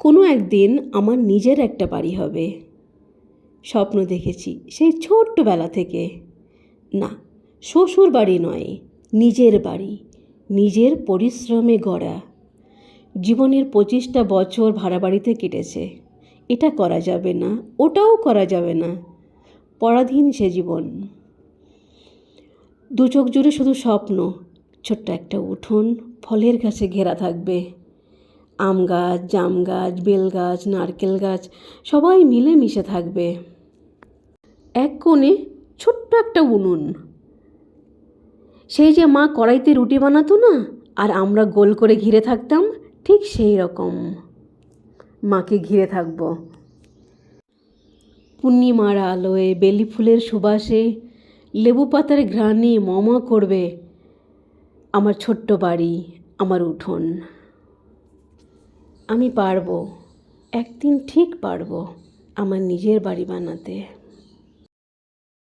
কোনো একদিন আমার নিজের একটা বাড়ি হবে। স্বপ্ন দেখেছি সেই ছোট্টবেলা থেকে। না, শ্বশুর বাড়ি নয়, নিজের বাড়ি, নিজের পরিশ্রমে গড়া। জীবনের পঁচিশটা বছর ভাড়া বাড়িতে কেটেছে। এটা করা যাবে না, ওটাও করা যাবে না। পরাধীন সে জীবন। দু চোখ জুড়ে শুধু স্বপ্ন, ছোট্ট একটা উঠোন, ফলের গাছে ঘেরা থাকবে। আম গাছ, জাম গাছ, বেল গাছ, নারকেল গাছ, সবাই মিলে মিশে থাকবে। এক কোণে ছোট্ট একটা উনুন। সেই যে মা কড়াইতে রুটি বানাতো না, আর আমরা গোল করে ঘিরে থাকতাম, ঠিক সেই রকম। মাকে ঘিরে থাকব। পূর্ণিমার আলোয়, বেলি ফুলের সুবাসে, লেবু পাতার ঘ্রাণে মমা করবে আমার ছোট্ট বাড়ি, আমার উঠোন। আমি পারব একদিন ঠিক পারব আমার নিজের বাড়ি বানাতে।